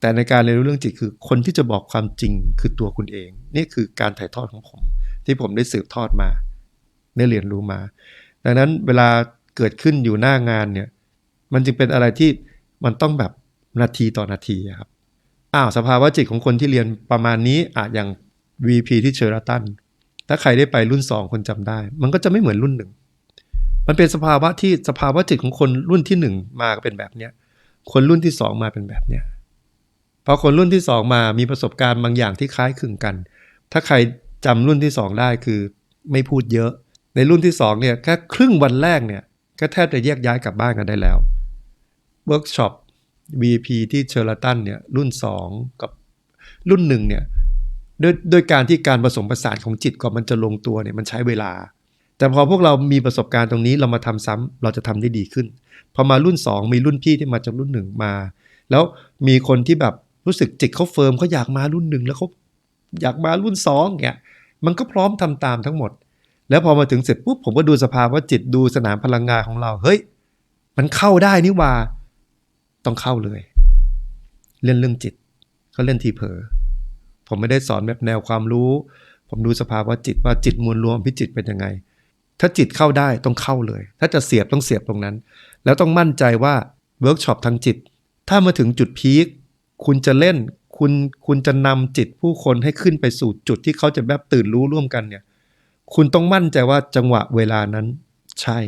แต่ในการเรียนรู้เรื่องจิตคือคนที่จะบอกความจริงคือตัวคุณเอง นี่คือการถ่ายทอดของผม ที่ผมได้สืบทอดมาได้เรียนรู้มา ดังนั้นเวลาเกิดขึ้นอยู่หน้างานเนี่ยมันจึงเป็นอะไรที่มันต้องแบบนาทีต่อนาทีครับอ้าวสภาวะจิตของคนที่เรียนประมาณนี้อาจอย่าง VP ที่เชอราตันถ้าใครได้ไปรุ่น 2 คนจำได้ มันก็จะไม่เหมือนรุ่นหนึ่งมันเป็นสภาวะที่สภาวะจิตของคนรุ่นที่ 1 มาเป็นแบบเนี้ยคนรุ่นที่ 2 มาเป็นแบบเนี้ย พอคนรุ่นที่ 2 มามีประสบการณ์บางอย่างที่คล้ายคลึงกัน ถ้าใครจำรุ่นที่ 2 ได้คือไม่พูดเยอะ ในรุ่นที่2เนี่ยแค่ครึ่งวันแรกเนี่ยก็แทบจะแยกย้ายกลับบ้านกันได้แล้วเวิร์กช็อป VP ที่เชอร์ลตันเนี่ยรุ่น 2 กับรุ่นหนึ่งเนี่ยด้วยด้วยการที่การผสมผสานของจิตก่อนมันจะลงตัวเนี่ยมันใช้เวลา แต่พอพวกเรามีประสบการณ์ตรงนี้เรามาทำซ้ำเราจะทำได้ดีขึ้น พอมารุ่น 2 มีรุ่นพี่ที่มาจากรุ่นหนึ่งมา แล้วมีคนที่แบบ รู้สึกจิตเขาเฟิร์มเขาอยากมารุ่นหนึ่งแล้วเขาอยากมารุ่น2เนี่ยมันก็พร้อมทำตามทั้งหมด แล้วพอมาถึงเสร็จปุ๊บผมก็ดูสภาวะจิตดูสนามพลังงานของเราเฮ้ย มันเข้าได้นี่ว่า ต้องเข้าเลย เล่นเรื่องจิตก็เล่นทีเผลอผมไม่ได้สอนแบบแนวความรู้ ผมดูสภาวะจิตว่าจิตมวลรวมพิจิตเป็นยังไง ถ้าจิตเข้าได้ต้องเข้าเลย ถ้าจะเสียบต้องเสียบตรงนั้น แล้วต้องมั่นใจว่าเวิร์กช็อปทางจิต ถ้ามาถึงจุดพีค คุณจะเล่น คุณคุณจะนำจิตผู้คนให้ขึ้นไปสู่จุดที่เขาจะแบบตื่นรู้ร่วมกันเนี่ย คุณต้องมั่นใจว่าจังหวะเวลานั้นใช่